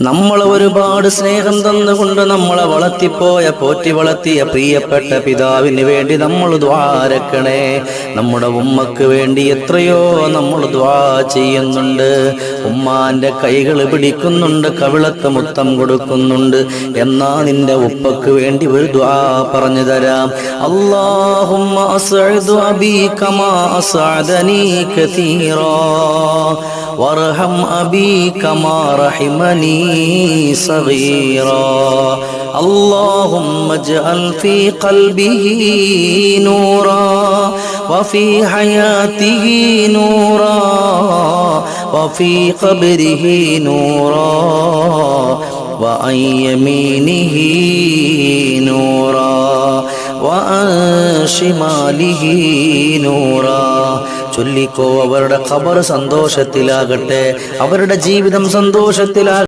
നമ്മളെ ഒരുപാട് സ്നേഹം തന്നുകൊണ്ട് നമ്മളെ വളർത്തിപ്പോയ പോറ്റി വളർത്തിയ പ്രിയപ്പെട്ട പിതാവിന് വേണ്ടി നമ്മൾ ദ്വാരക്കണേ നമ്മുടെ ഉമ്മക്ക് വേണ്ടി എത്രയോ നമ്മൾ ദ്വാ ചെയ്യുന്നുണ്ട്. ഉമ്മാന്റെ കൈകൾ പിടിക്കുന്നുണ്ട് കവിളത്ത് മുത്തം കൊടുക്കുന്നുണ്ട്. എന്നാ നിന്റെ ഉപ്പക്ക് വേണ്ടി ഒരു ദ്വാ പറഞ്ഞു തരാം. അള്ളാഹുമ്മ അബീ കമാ وارحم أبي كما رحمني صغيرا. اللهم اجعل في قلبه نورا وفي حياته نورا وفي قبره نورا وعن يمينه نورا وعن شماله نورا. ചൊല്ലിക്കോ അവരുടെ ഖബർ സന്തോഷത്തിലാകട്ടെ. അവരുടെ ജീവിതം സന്തോഷത്തിലാകട്ടെ.